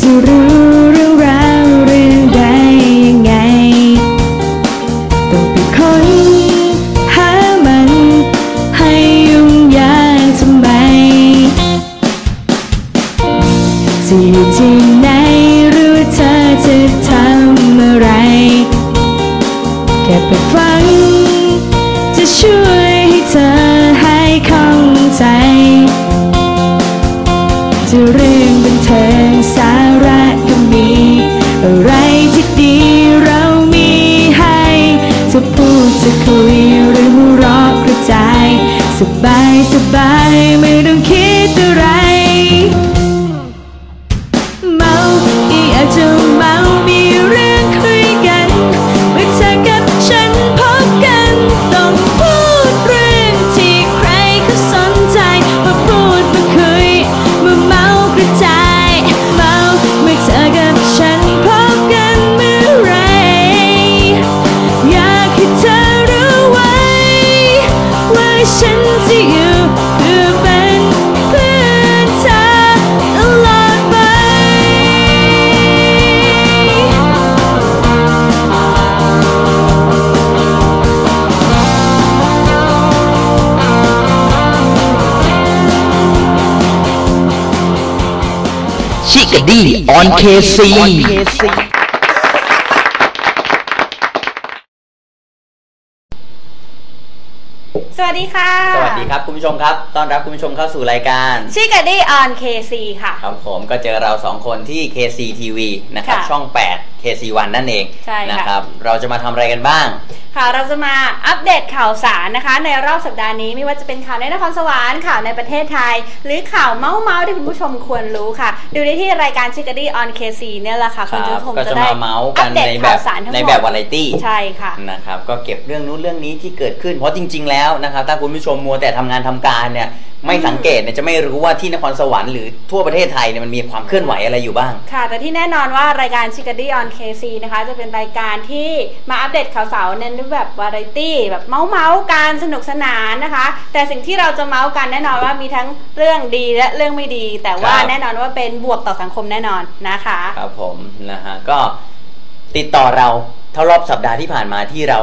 จะรู้เรื่องราวเรื่องใดยังไง ต้องไปค้นหามัน ให้ยุ่งยากทำไมจะอยู่ที่ไหนหรือเธอจะทำอะไร แค่ไปฟัง จะช่วยให้เธอให้เข้าใจ จะเรื่องบันเทิง คุยหรือหัวเราะกระจายสบายสบาย ดี้ออนเคซีสวัสดีค่ะ สวัสดีครับคุณผู้ชมครับ ต้อนรับคุณผู้ชมเข้าสู่รายการชิคาดี้ออนเคซีค่ะ ครับผมก็เจอเราสองคนที่ KC TV นะครับ ค่ะช่อง 8 KC1 นั่นเองใช่ค่ะ นะครับ เราจะมาทำอะไรกันบ้าง ค่ะเราจะมาอัปเดตข่าวสารนะคะ ในรอบสัปดาห์นี้ไม่ว่าจะเป็นข่าวในนครสวรรค์ข่าวในประเทศไทย หรือข่าวเมาส์เมาส์ที่คุณผู้ชมควรรู้ค่ะ ดูได้ที่รายการชิคาดี้ออนเคซีเนี่ยแหละค่ะคคุณรัผู้ชมก็จะจะได้มาเมาส์อักันปเดตในแบข่าบวสารทั้งหมดในแบบวาไรตี้ใช่ค่ะนะครับก็เก็บเรื่องนู้นเรื่องนี้ที่เกิดขึ้น เพราะจริง ๆ แล้วนะครับถ้าคุณผู้ชมมัวแต่ทำงานทำการเนี่ย ไม่สังเกตเนี่ยจะไม่รู้ว่าที่นครสวรรค์หรือทั่วประเทศไทยเนี่ยมันมีความเคลื่อนไหวอะไรอยู่บ้าง ค่ะ แต่ที่แน่นอนว่ารายการชิคาดี้ออนเคซีนะคะ จะเป็นรายการที่มาอัปเดตข่าวสารในรูปแบบวาไรตี้แบบเมาส์เมาส์การสนุกสนานนะคะ แต่สิ่งที่เราจะเมาส์กันแน่นอนว่ามีทั้งเรื่องดีและเรื่องไม่ดี แต่ว่าครับแน่นอนว่าเป็นบวกต่อสังคมแน่นอนนะคะครับผมนะฮะก็ติดต่อเราเท่ารอบสัปดาห์ที่ผ่านมาที่เรา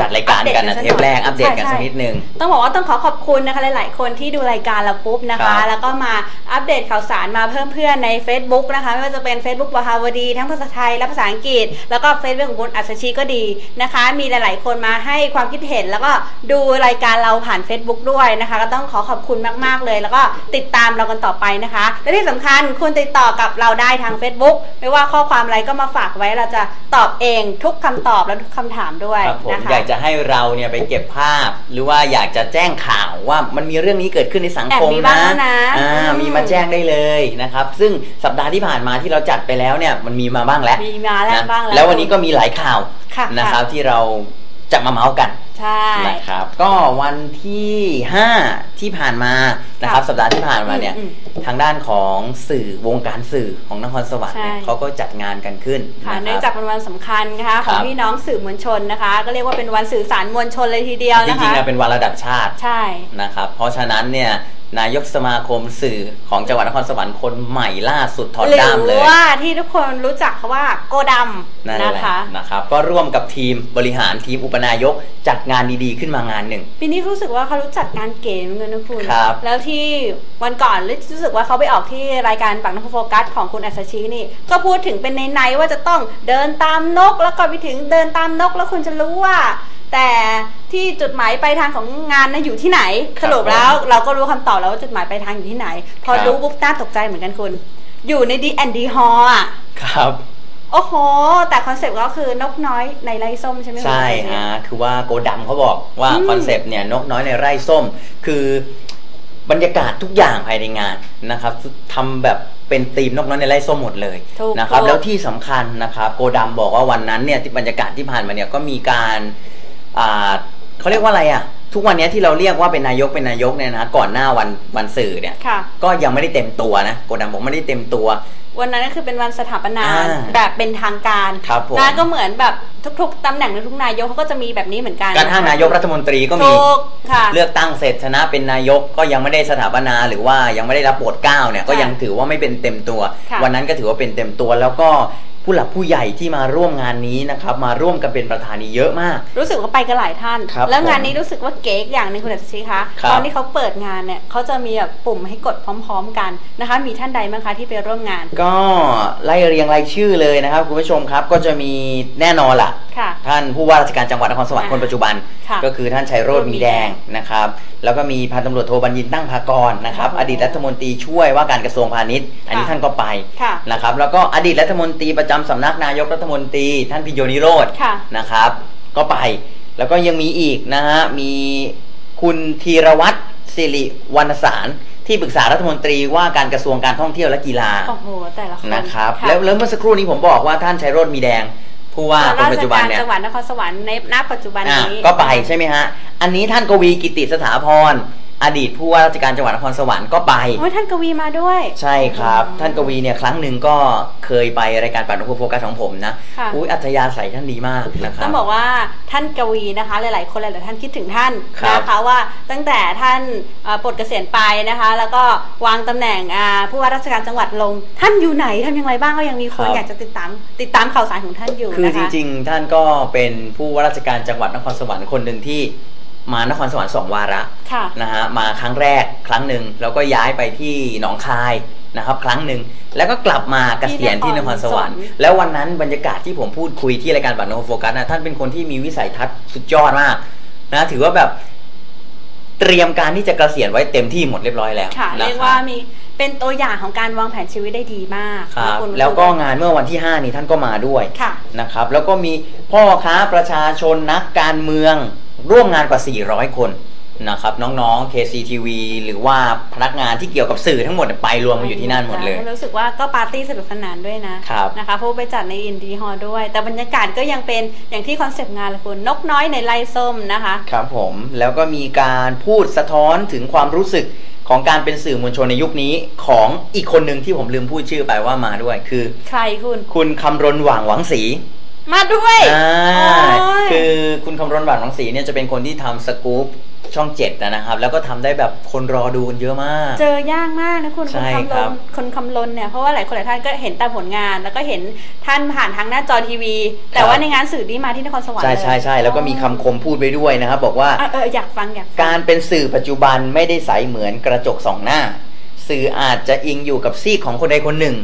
จัดรายการกันนะอัปเทเดตกันสักหน่อยปแรกอัปเดตกันใช่สักนิดนึง ต้องบอกว่าต้องขอขอบคุณนะคะหลาย ๆ คนที่ดูรายการเราปุ๊บนะครัคะบแล้วก็มาอัปเดตข่าวสารมาเพิ่มเพื่อนใน Facebook นะคะ ไม่ว่าจะเป็น Facebook วาฮาวดี ทั้งภาษาไทยและภาษาอังกฤษ แล้วก็ Facebook ของคุณอัศชีก็ดีนะคะ มีหลาย ๆ คนมาให้ความคิดเห็น แล้วก็ดูรายการเราผ่าน Facebook ด้วยนะคะ ก็ต้องขอขอบคุณมาก ๆ เลย แล้วก็ติดตามเรากันต่อไปนะคะ และที่สำคัญคุณติดต่อกับเราได้ทาง Facebook ไม่ว่าข้อความอะไรก็มาฝากไว้เราจะตอบเองทุกคำตอบและทุกคำถามด้วยครับผมนะคะอยากจะให้เราเนี่ยไปเก็บภาพ หรือว่าอยากจะแจ้งข่าวว่ามันมีเรื่องนี้เกิดขึ้นในสังคมแอบมีบ้างนะแล้วนะอ่าอืม มีมาแจ้งได้เลยนะครับ ซึ่งสัปดาห์ที่ผ่านมาที่เราจัดไปแล้วเนี่ยมันมีมาบ้างแล้วมีมาแล้วนะบ้างแล้ว แล้ววันนี้ก็มีหลายข่าวค่ะนะครับที่เราจะมาเมาส์กัน ใช่ นะครับ ก็วันที่ 5 ที่ผ่านมานะครับค่ะสัปดาห์ที่ผ่านมาเนี่ย อืมทางด้านของสื่อวงการสื่อของนครสวรรค์เนี่ยใช่ เขาก็จัดงานกันขึ้นค่ะนะเนื่องคจารักบ เป็นวันสำคัญนะคะคขรัองบพี่น้องสื่อมวลชนนะคะ ก็เรียกว่าเป็นวันสื่อสารมวลชนเลยทีเดียวจนะคะริงๆแล้วเป็นวันระดับชาติ ใช่ นะครับ เพราะฉะนั้นเนี่ย นายกสมาคมสื่อของจังหวัดนครสวรรค์คนใหม่ล่าสุดถอดหรืด้ามเลยว่าที่ทุกคนรู้จักเขาว่าโกดนั่นำแหนะละคะนะครับ ก็ร่วมกับทีมบริหารทีมอุปนายกจัดงานดีๆขึ้นมางานหนึ่งปีนี้รู้สึกว่าเขารู้จักงานเก๋เหมือนกันนะคุณครับแล้วที่วันก่อนรู้สึกว่าเขาไปออกที่รายการปักนกโฟกัสของคุณอัศชีนี่ ก็พูดถึงเป็นในในๆว่าจะต้องเดินตามนกแล้วก็ไปถึงเดินตามนกแล้วคุณจะรู้ว่า แต่ที่จุดหมายปลายทางของงานนะอยู่ที่ไหนคสรับรุปแล้วเราก็รู้คำตอบแล้วว่าจุดหมายปลายทางอยู่ที่ไหน พอครับรู้ปุ๊บน่าตกใจเหมือนกันคุณ อยู่ในดีแอนดีฮออะ ครับโอ้โห แต่คอนเซ็ปต์ก็คือนกน้อยในไรส้มใช่ไหมคุณใช่อัศชีฮะคือว่าโกดำเขาบอกว่าอืมคอนเซปต์เนี่ยนกน้อยในไร่ส้ม คือบรรยากาศทุกอย่างภายในงานนะครับทำแบบเป็นธีมนกน้อยในไร่ส้มหมดเลยถูกนะครับถูกแล้วที่สำคัญนะครับโกดำบอกว่าวันนั้นเนี่ยที่บรรยากาศที่ผ่านมาเนี่ยก็มีการอ่า เขาเรียกว่าอะไรอะ ทุกวันเนี้ยที่เราเรียกว่าเป็นนายกเป็นนายกเนี่ยนะก่อนหน้าวันวันสื่อเนี่ย ค่ะ ก็ยังไม่ได้เต็มตัวนะโกดังบอกไม่ได้เต็มตัว วันนั้นก็คือเป็นวันสถาปนาอ่าแบบเป็นทางการครับผม นะก็เหมือนแบบทุกๆตำแหน่งทุกๆนายกเขาก็จะมีแบบนี้เหมือนกันการห้างนายกรัฐมนตรีก็มี ถูกค่ะ เลือกตั้งเสร็จชนะเป็นนายกก็ยังไม่ได้สถาปนาหรือว่ายังไม่ได้รับโปรดเกล้าเนี่ยก็ยังถือว่าไม่เป็นเต็มตัว ค่ะ วันนั้นก็ถือว่าเป็นเต็มตัวแล้วก็ ผู้หลักผู้ใหญ่ที่มาร่วมงานนี้นะครับ มาร่วมกันเป็นประธานนี้เยอะมาก รู้สึกว่าไปกันหลายท่าน ครับแล้วงานผมนี้รู้สึกว่าเก๋อีกอย่างหนึงคุณอัศชีคะครับ ตอนที่เขาเปิดงานเนี่ยเขาจะมีแบบปุ่มให้กดพร้อม ๆ กันนะคะ มีท่านใดบ้างคะที่ไปร่วมงานก็ไล่เรียงรายชื่อเลยนะครับคุณผู้ชมครับก็จะมีแน่นอนล่ะ ค่ะ ท่านผู้ว่าราชการจังหวัดนครสวรรค์อ่าคนปัจจุบันค่ะก็คือท่านชัยโรจน์มีแดงนะครับ แล้วก็มีพันตำรวจโทบัญญินตั้งภากรนะครับค่ะอดีตรัฐมนตรีช่วยว่าการกระทรวงพาณิชย์ อันนี้ค่ะท่านก็ไปค่ะนะครับ แล้วก็อดีตรัฐมนตรีประจำสำนักนายกรัฐมนตรี ท่านพิโยนิโรธค่ะนะครับ ก็ไป แล้วก็ยังมีอีกนะฮะ มีคุณธีรวัตรสิริวรรณสารที่ปรึกษารัฐมนตรีว่าการกระทรวงการท่องเที่ยวและกีฬา โอ้โห แต่ละคนนะครับค่ะแล้วแล้วเมื่อสักครู่นี้ผมบอกว่าท่านชัยโรจน์มีแดง ผู้ว่าคนปัจจุบันเนี่ยราชการจังหวัดนครสวรรค์ในณปัจจุบันอะนี้ก็ไปใช่ไหมฮะ อันนี้ท่านกวีกิติสถาพร อดีตผู้ว่าราชการจังหวัดนครสวรรค์ก็ไป โอ้ยท่านกวีมาด้วย ใช่ครับ ท่านกวีเนี่ยครั้งหนึ่งก็เคยไปรายการปัดนกโฟกัสของผมนะค่ะ อุ้ยอัธยาศัยท่านดีมากนะครับ ต้องบอกว่าท่านกวีนะคะ หลาย ๆ คนหลาย ๆ ท่านคิดถึงท่านครับ นะคะว่าตั้งแต่ท่านเอ่อปลดเกษียณไปนะคะ แล้วก็วางตำแหน่งอ่าผู้ว่าราชการจังหวัดลง ท่านอยู่ไหนทำอย่างไรบ้างก็ยังมีคนอยากจะติดตามติดตามข่าวสารของท่านอยู่คือนะจคะ ริง ๆ ท่านก็เป็นผู้ว่าราชการจังหวัดนครสวรรค์คนหนึ่งที่ มานครสวรรค์สองวาระค่ะ นะฮะมาครั้งแรกครั้งหนึ่งแล้วก็ย้ายไปที่หนองคายนะครับครั้งหนึ่งแล้วก็กลับมาเกษียณที่นครสวรรค์แล้ววันนั้นบรรยากาศที่ผมพูดคุยที่รายการบัตรโนโฟกัสนะท่านเป็นคนที่มีวิสัยทัศน์สุดยอดมากนะถือว่าแบบเตรียมการที่จะเกษียณไว้เต็มที่หมดเรียบร้อยแล้วค่ะ เรียกว่ามีเป็นตัวอย่างของการวางแผนชีวิตได้ดีมากครับแล้วก็งานเมื่อวันที่ 5 นี้ท่านก็มาด้วยค่ะนะครับ แล้วก็มีพ่อค้าประชาชนนักการเมือง ร่วมงานกว่า 400 คนนะครับน้องๆ KCTV หรือว่าพนักงานที่เกี่ยวกับสื่อทั้งหมดไปรวมกันอยู่ที่นั่นหมดเลย รู้สึกว่าก็ปาร์ตี้สนุกสนานด้วยนะครับนะคะเพราะว่าไปจัดในอินดีฮอลด้วย แต่บรรยากาศก็ยังเป็นอย่างที่คอนเซปต์งานเลยคุณนกน้อยในไร่ส้มนะคะ ครับผมแล้วก็มีการพูดสะท้อนถึงความรู้สึกของการเป็นสื่อมวลชนในยุคนี้ของอีกคนหนึ่งที่ผมลืมพูดชื่อไปว่ามาด้วยคือ ใครคุณคุณคำรณหว่างหวังศรี มาด้วยอ่าโอ้ยคือคุณคำรณหว่างหวังศรีเนี่ยจะเป็นคนที่ทำสกู๊ปช่องเจ็ดนะครับ แล้วก็ทำได้แบบคนรอดูกันเยอะมาก เจอยากมากนะคุณใช่คนคำคลรับนคนคำลนเนี่ยเพราะว่าหลายคนหลายท่านก็เห็นตามผลงาน แล้วก็เห็นท่านผ่านทางหน้าจอทีวี แต่ว่าในงานสื่อที่มาที่นครสวรรค์ใช่เลยใช่ใช่แล้วก็มีคำคมพูดไปด้วยนะครับ บอกว่าเออเอออยากฟังอยากฟังการเป็นสื่อปัจจุบันไม่ได้ใสเหมือนกระจกสองหน้า สื่ออาจจะอิงอยู่กับซีกของคนใดคนหนึ่ง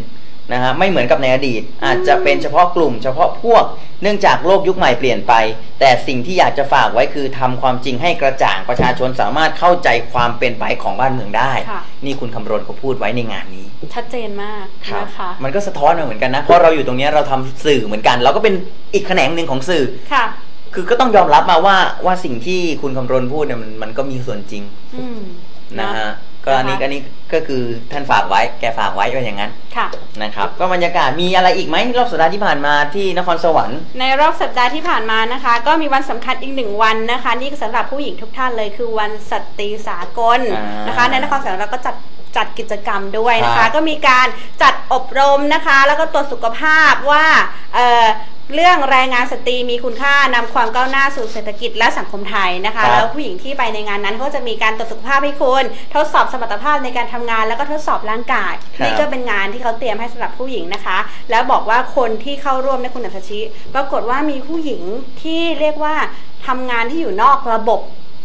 นะฮะไม่เหมือนกับในอดีต อาจจะเป็นเฉพาะกลุ่ม เฉพาะพวก เนื่องจากโลกยุคใหม่เปลี่ยนไป แต่สิ่งที่อยากจะฝากไว้คือทำความจริงให้กระจ่างประชาชนสามารถเข้าใจความเป็นไปของบ้านเมืองได้ค่ะนี่คุณคำรณเขาพูดไว้ในงานนี้ ชัดเจนมากนะคะมันก็สะท้อนมาเหมือนกันนะเพราะเราอยู่ตรงเนี้ยเราทำสื่อเหมือนกัน เราก็เป็นอีกแขนงหนึ่งของสื่อค่ะคือก็ต้องยอมรับมาว่าว่าสิ่งที่คุณคำรณพูดเนี่ยมันมันก็มีส่วนจริงอืมนะเอฮะ ก็อันนี้นะคะก็นี่ก็คือท่านฝากไว้แกฝากไว้ว่าอย่างนั้นค่ะนะครับ ก็บรรยากาศมีอะไรอีกไหมรอบสัปดาห์ที่ผ่านมาที่นครสวรรค์ ในรอบสัปดาห์ที่ผ่านมานะคะ ก็มีวันสำคัญอีกหนึ่งวันนะคะ นี่สำหรับผู้หญิงทุกท่านเลยคือวันสตรีสากลอ่านนะคะ ในนครสวรรค์เราก็จัดจัดกิจกรรมด้วยนะครัคะบก็มีการจัดอบรมนะคะ แล้วก็ตรวจสุขภาพว่า เอ่อเรื่องแรงงานสตรีมีคุณค่านำความก้าวหน้าสู่เศรษฐกิจและสังคมไทยนะคะครับแล้วผู้หญิงที่ไปในงานนั้นเขาก็จะมีการตรวจสุขภาพให้คุณทดสอบสมรรถภาพในการทำงานแล้วก็ทดสอบร่างกายครับนี่ก็เป็นงานที่เขาเตรียมให้สำหรับผู้หญิงนะคะ แล้วบอกว่าคนที่เข้าร่วมในคุณอัศชิปรากฏว่ามีผู้หญิงที่เรียกว่าทำงานที่อยู่นอกระบบ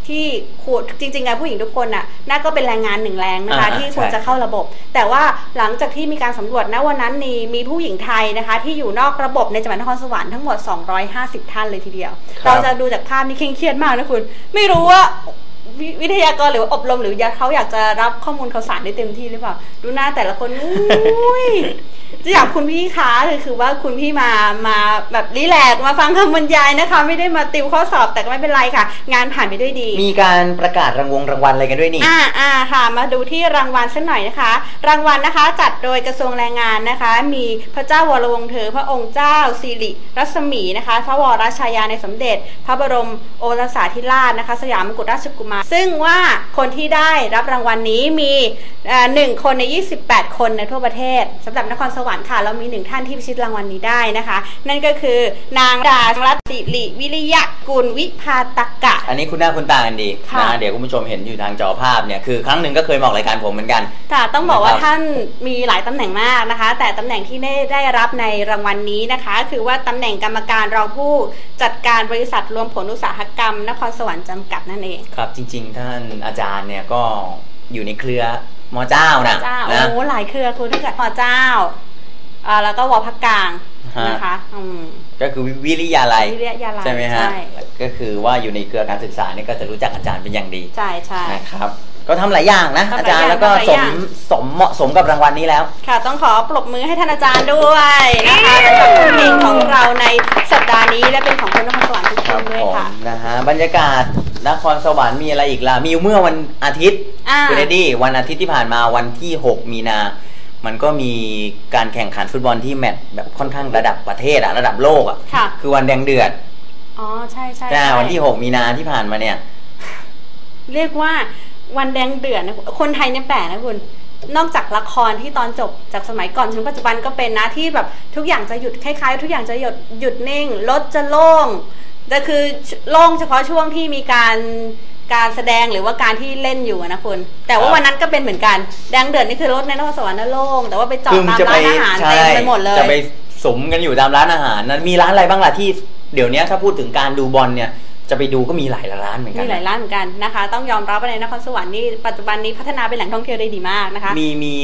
ที่ควรจริงๆไงผู้หญิงทุกคนน่ะน่าก็เป็นแรงงานหนึ่งแรงนะคะ อ่าที่ควรใช่ จะเข้าระบบ แต่ว่าหลังจากที่มีการสำรวจณวันนั้นมีมีผู้หญิงไทยนะคะ ที่อยู่นอกระบบในจังหวัดนครสวรรค์ทั้งหมด 250 ท่านเลยทีเดียว ครับ เราจะดูจากภาพนี่เคร่งเครียดมากนะคุณ ไม่รู้ว่าวิวิทยากรหรือว่าอบรมหรือเขาอยากจะรับข้อมูลข่าวสารได้เต็มที่หรือเปล่า ดูหน้าแต่ละคนอุ้ย จะอยากคุณพี่คะคือคือว่าคุณพี่มามาแบบรีแลกซ์มาฟังคำบรรยายนะคะ ไม่ได้มาติวข้อสอบแต่ก็ไม่เป็นไรค่ะ งานผ่านไปด้วยดี มีการประกาศรางวงรางวัลอะไรกันด้วยนี่อ่าอ่าค่ะ มาดูที่รางวัลสักหน่อยนะคะ รางวัลนะคะ จัดโดยกระทรวงแรงงานนะคะ มีพระเจ้าวรวงศ์เธอพระองค์เจ้าสิริรัศมีนะคะ พระวรชายาในสมเด็จ พระบรมโอรสาธิราชนะคะ สยามกุฎราชกุมารซึ่งว่าคนที่ได้รับรางวัลนี้มีเอ่อหนึ่งคนใน 28 คนในทั่วประเทศสำหรับนครสวรรค์ค่ะเรามีหนึ่งท่านที่พิชิตรางวัลนี้ได้นะคะ นั่นก็คือนางดารัตน์สิริวิริยะกุลวิพาตกะ อันนี้คุณหน้าคุณตากันดีค่ะ นะเดี๋ยวคุณผู้ชมเห็นอยู่ทางจอภาพเนี่ยคือครั้งหนึ่งก็เคยมาออกรายการผมเหมือนกัน ค่ะต้องบอกว่านะครับ ท่านมีหลายตำแหน่งมากนะคะ แต่ตำแหน่งที่ได้ได้รับในรางวัลนี้นะคะ คือว่าตำแหน่งกรรมการรองผู้จัดการบริษัทรวมผลอุตสาหกรรม นครสวรรค์จำกัดนั่นเอง ครับจริง ๆ ท่านอาจารย์เนี่ยก็อยู่ในเครือมอเจ้านะเจ้านะ โอ้หลายเครือคุณตั้งแต่พอเจ้า อ่าแล้วก็วอพักกลางฮะนะคะอืมก็คือวิริยาลัยวิริยาลัยใช่ไหมฮะใช่ก็คือว่าอยู่ในเครือการศึกษานี่ก็จะรู้จักอาจารย์เป็นอย่างดีใช่ใช่นะครับก็ทำหลายอย่างนะทำหลายอาจารย์แล้วก็อย่างทำหลายสอย่ามงสมเหมาะสมกับรางวัลนี้แล้ว ค่ะ ต้องขอปรบมือให้ท่านอาจารย์ด้วยนะคะสำหรับเพลงของเราในสัปดาห์นี้และเป็นของคนนครสวรรค์ทุกคครันบด้วยผมค่ะนะฮะบรรยากาศนครสวรรค์มีอะไรอีกล่ะมีเมื่อวันอาทิตย์อ่าคุณเอดดี้วันอาทิตย์ที่ผ่านมาวันที่ 6 มีนา มันก็มีการแข่งขันฟุตบอลที่แมตช์แบบค่อนข้างระดับประเทศอะระดับโลกอะค่ะ คือวันแดงเดือดอ๋อใช่ใช่จ้าใช่วันที่ 6 มีนาที่ผ่านมาเนี่ย เรียกว่าวันแดงเดือดนะคนไทยเนี่ยแปลกนะคุณ นอกจากละครที่ตอนจบจากสมัยก่อนถึงปัจจุบันก็เป็นนะที่แบบทุกอย่างจะหยุดคล้ายๆ ทุกอย่างจะหยุดหยุดนิ่งรถจะโล่งแต่คือโล่งเฉพาะช่วงที่มีการ การแสดงหรือว่าการที่เล่นอยู่อะนะคุณแต่ว่าครับ วันนั้นก็เป็นเหมือนกันแดงเดือดนี่คือรถในนครสวรรค์น่ะโล่งแต่ว่าไปจอดคือตามจะไปร้านอาหารใช่เต็มไปหมดเลยจะไปสมกันอยู่ตามร้านอาหารนั้นมีร้านอะไรบ้างล่ะที่เดี๋ยวนี้ถ้าพูดถึงการดูบอลเนี่ยจะไปดูก็มีหลายร้านเหมือนกันมีหลายร้านเหมือนกันนะคะ ต้องยอมรับว่าในนครสวรรค์นี่ปัจจุบันนี้พัฒนาเป็นแหล่งท่องเที่ยวได้ดีมากนะคะ มีมี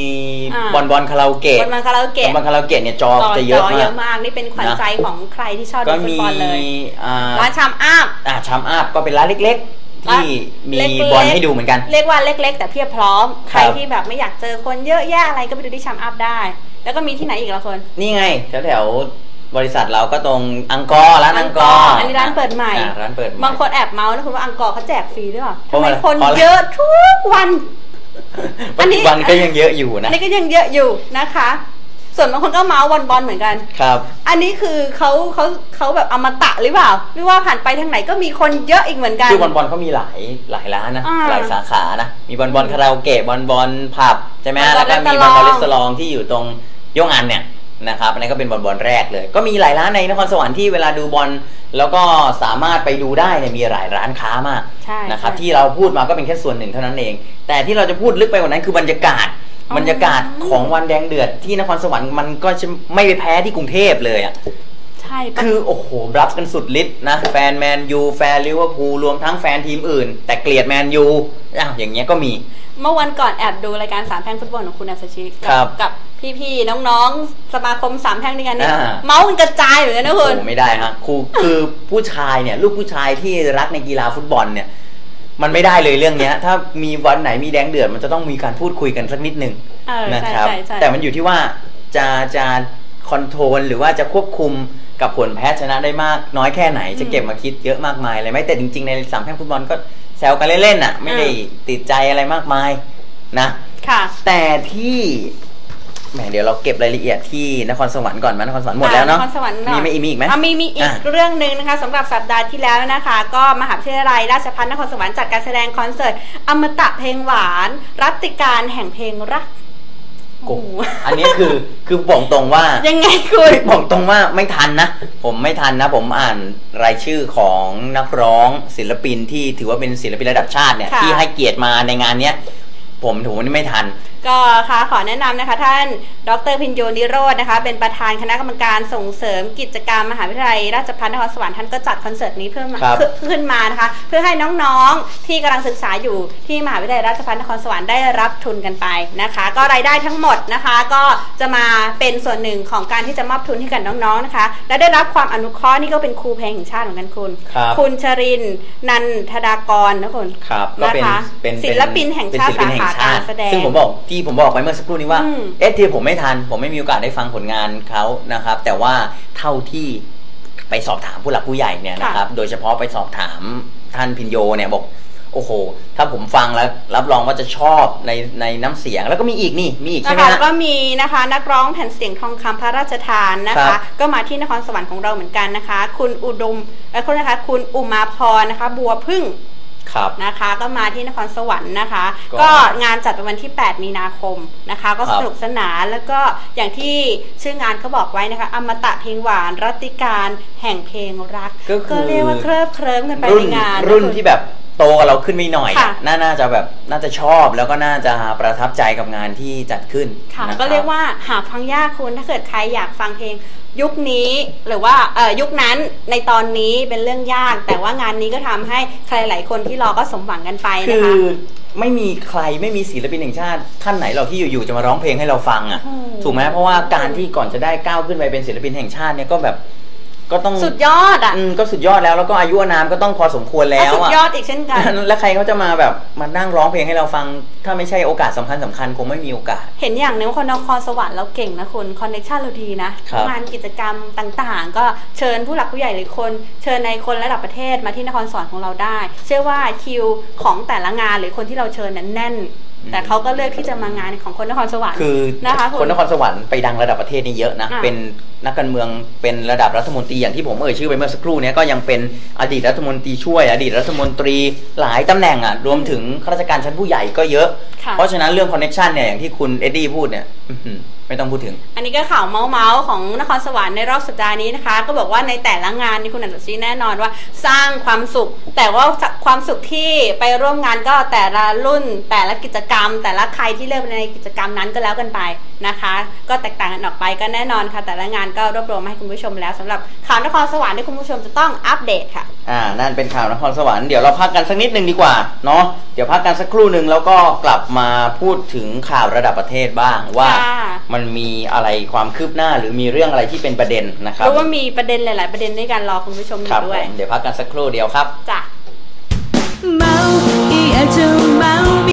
อ่า บอลบอลคาราโอเกะบนมังคาราโอเกะบอลคาราโอเกะเนี่ยจอจอจะเยอะจมากเยอะมากนี่เป็นขวัญนะ ใจของใครที่ชอบดูก็ฟุตมีบอลเลย อ่าร้านชามอัพอ่าชามอัพก็เป็นร้านเล็กๆ ที่มีเล็กๆบอลให้ดูเหมือนกัน เรียกว่าเล็ก ๆ แต่เพียบพร้อมคใครัรบที่แบบไม่อยากเจอคนเยอะแยะอะไรก็ไปดูที่ชามอัพได้ แล้วก็มีที่ไหนอีกละคน นี่ไงแถวแถวๆบริษัทเราก็ตรงอังกอร์ร้านอังกอร์อันนี้ร้านเปิดใหม่อ่าร้านเปิดใหม่บางคนแอบเมาส์นะคุณว่าอังกอร์เขาแจกฟรีด้วยเหรอเพทำราะไมอะไรคนเพราะอะไรเยอะทุกวันอัปันจนี้จุบันก็ยังเยอะอยู่อันะนนี้ก็ยังเยอะอยู่นะคะ ส่วนบางคนก็เมาส์บอลบอลเหมือนกัน ครับ อันนี้คือเขาเขาเขาแบบอมตะหรือเปล่าไม่ว่าผ่านไปทางไหนก็มีคนเยอะอีกเหมือนกัน คือบอลบอลเขามีหลายหลายร้านนะ อ่าหลายสาขานะ มีบอลบอลคาราโอเกะบอลบอลผับใช่ไหมบอลบอลแล้วก็มีรีบอสอลร์ทบอลรีสอร์ทที่อยู่ตรงยงอันเนี่ยนะครับอันนี้ก็เป็นบอลบอลแรกเลย ก็มีหลายร้านในนครสวรรค์ที่เวลาดูบอลแล้วก็สามารถไปดูได้เนี่ยมีหลายร้านค้ามากใช่นะครับใช่ ที่เราพูดมาก็เป็นแค่ส่วนหนึ่งเท่านั้นเอง แต่ที่เราจะพูดลึกไปกว่านั้นคือบรรยากาศอ๋อ บรรยากาศของวันแดงเดือดที่นครสวรรค์มันก็จะไม่ไปแพ้ที่กรุงเทพเลยอะใช่ปะคือโอ้โหรับกันสุดฤทธิ์นะแฟนแมนยูแฟนลิเวอร์พูลรวมทั้งแฟนทีมอื่น แต่เกลียดแมนยูอ้าวอย่างเงี้ยก็มี เมื่อวันก่อนแอบดูรายการสามแพร่งฟุตบอลของคุณอัศชิครักับ กับพี่ๆน้องๆสมาคมสามแพร่งด้วยกันเนี่ยอ่า เมาส์กันกระจายเหมือนกันนะโอ้คุณโหไม่ได้ฮะครูคือผู้ชายเนี่ยลูกผู้ชายที่รักในกีฬาฟุตบอลเนี่ย มันไม่ได้เลยเรื่องเนี้ย ถ้ามีวันไหนมีแดงเดือดมันจะต้องมีการพูดคุยกันสักนิดหนึ่งเออนะใช่ครับ ใช่ใช่แต่มันอยู่ที่ว่าจะจะคอนโทรลหรือว่าจะควบคุมกับผลแพ้ชนะได้มากน้อยแค่ไหนจะเก็บมาคิดเยอะมากมายเลยไหมแต่จริงๆ ในสามแพร่งฟุตบอลก็แซวกันเล่นๆอะ ไม่ได้ติดใจอะไรมากมายนะ ค่ะ แต่ที่ แหมเดี๋ยวเราเก็บรายละเอียดที่นครสวรรค์ก่อนไหมนครสวรรค์หมดแล้วเนาะนครสวรรค์มีไหมมีอีกไหมอะมีมีอีกอะเรื่องหนึ่งนะคะสำหรับสัปดาห์ที่แล้วนะคะ ก็มหาวิทยาลัยราชภัฏนครสวรรค์จัดการแสดงคอนเสิร์ตอมตะเพลงหวาน รัตติการแห่งเพลงรักโอ้โหโอ้โหอันนี้คือคือบอกตรงว่ายังไงคุณบอกตรงว่าไม่ทันนะ ผมไม่ทันนะ ผมอ่านรายชื่อของนักร้องศิลปินที่ถือว่าเป็นศิลปินระดับชาติเนี่ยค่ะที่ให้เกียรติมาในงานเนี้ยผมถือว่าไม่ทัน ก็ค่ะขอแนะนำนะคะ ท่านดรพินโยนิโรธนะคะ เป็นประธานคณะกรรมการส่งเสริมกิจกรรมมหาวิทยาลัยราชภัฏนครสวรรค์ท่านก็จัดคอนเสิร์ตนี้เพิ่มมาครับขึ้นขึ้นมานะคะ เพื่อให้น้องๆที่กำลังศึกษาอยู่ที่มหาวิทยาลัยราชภัฏนครสวรรค์ได้รับทุนกันไปนะคะ ก็รายได้ทั้งหมดนะคะ ก็จะมาเป็นส่วนหนึ่งของการที่จะมอบทุนให้กับน้องๆนะคะ และได้รับความอนุเคราะห์นี่ก็เป็นครูเพลงแห่งชาติเหมือนกันคุณ ครับคุณชรินทร์นันทดากรนะคุณครับก็เป็นนะคะเป็นศิลปินแห่งชาติเป็นศิลปินแห่งสาขาการแสดง ซึ่งผมบอกที่ผมบอกไปเมื่อสักครู่นี้ว่าอืม เอ๊ะที่ผมไม่ทัน ผมไม่มีโอกาสได้ฟังผลงานเขานะครับ แต่ว่าเท่าที่ไปสอบถามผู้หลักผู้ใหญ่เนี่ยนะครับ โดยเฉพาะไปสอบถามท่านพินโยเนี่ยบอก โอ้โห ถ้าผมฟังแล้วรับรองว่าจะชอบในในน้ำเสียงแล้วก็มีอีกนี่มีอีกใช่นะไหมคะฮะก็มีนะคะนักร้องแผ่นเสียงทองคำพระราชทานนะครัคะ บก็มาที่นครสวรรค์ของเราเหมือนกันนะคะ คุณอุดมและคุณนะคะ คุณอุมาพรนะคะ บัวพึ่ง ครับ นะคะ ก็มาที่นครสวรรค์นะคะ ก็ก็งานจัดเป็นวันที่ 8 มีนาคมนะคะ ก็ครัสบนุกสนานแล้วก็อย่างที่ชื่องานเขาบอกไว้นะคะ อมตะเพลงหวานรัตติการแห่งเพลงรักก็คือ เรียกว่าเคลิบเคลิ้มกันไปรุ่ในนงานรุ่นนะคุณที่แบบโตกับเราขึ้นไม่หน่อยค่ะอะน่าน่าจะแบบน่าจะชอบแล้วก็น่าจะประทับใจกับงานที่จัดขึ้นค่ะ นะบก็เรียกว่าหาฟังยากคุณถ้าเกิดใครอยากฟังเพลง ยุคนี้หรือว่าเอ่อยุคนั้นในตอนนี้เป็นเรื่องยาก แต่ว่างานนี้ก็ทำให้ใครหลายคนที่รอก็สมหวังกันไปคืนะอคะไม่มีใครไม่มีศิลปินแห่งชาติท่านไหนหรอกที่อยู่ๆจะมาร้องเพลงให้เราฟังอะโอ้โหถูกไหมเพราะว่าการที่ก่อนจะได้ก้าวขึ้นไปเป็นศิลปินแห่งชาติเนี่ยก็แบบ ก็ต้องสุดยอดอะอืมก็สุดยอดแล้วแล้วก็อายุอานามก็ต้องพอสมควรแล้วสุดอะยอดอีกเช่นกัน แล้วใครเขาจะมาแบบมานั่งร้องเพลงให้เราฟัง ถ้าไม่ใช่โอกาสสำคัญสำคัญคงไม่มีโอกาส เห็นอย่างหนึงว่าคนนครสวรรค์เราเก่งนะคุณคอนเนคชันเราดีนะครับ งานกิจกรรมต่างๆ ก็เชิญผู้หลักผู้ใหญ่หรือคน เชิญในคนระดับประเทศมาที่นครสวรรค์ของเราได้ เชื่อว่าคิวของแต่ละงานหรือคนที่เราเชิญนั้นแน่น แต่เขาก็เลือกที่จะมางานของคนนครสวรรค์คือนะคะคนนครสวรรค์ไปดังระดับประเทศนี่เยอะนะอะเป็นนักการเมืองเป็นระดับรัฐมนตรีอย่างที่ผมเอ่ยชื่อไปเมื่อสักครู่เนี้ยก็ยังเป็นอดีตรัฐมนตรีช่วย อดีตรัฐมนตรีหลายตำแหน่งอะรวมถึงข้าราชการชั้นผู้ใหญ่ก็เยอะค่ะเพราะฉะนั้นเรื่องคอนเน็ชันเนี่ยอย่างที่คุณเอ็ดดี้พูดเนี่ยอื้อหือ ไม่ต้องพูดถึง อันนี้ก็ข่าวเมาส์เมาส์ของนครสวรรค์ในรอบสัปดาห์นี้นะคะ ก็บอกว่าในแต่ละงานนี่คุณอัจฉริแน่นอนว่าสร้างความสุข แต่ว่าความสุขที่ไปร่วมงานก็แต่ละรุ่น แต่ละกิจกรรม แต่ละใครที่เลือกในกิจกรรมนั้นก็แล้วกันไป นะคะ ก็แตกต่างกันออกไปก็แน่นอนค่ะ แต่ละงานก็รวบรวมมาให้คุณผู้ชมแล้วสำหรับข่าวนครสวรรค์ที่คุณผู้ชมจะต้องอัปเดตค่ะอ่านั่นเป็นข่าวนครสวรรค์เดี๋ยวเราพักกันสักนิดหนึ่งดีกว่าเนาะเดี๋ยวพักกันสักครู่หนึ่งแล้วก็กลับมาพูดถึงข่าวระดับประเทศบ้างว่าค่ะมันมีอะไรความคืบหน้าหรือมีเรื่องอะไรที่เป็นประเด็นนะครับรู้ว่ามีประเด็นหลาย ๆ ประเด็นด้วยกันรอคุณผู้ชมอครับยู่ผด้วยมเดี๋ยวพักกันสักครู่เดียวครับจ้ะเมาอีอาจจะเมา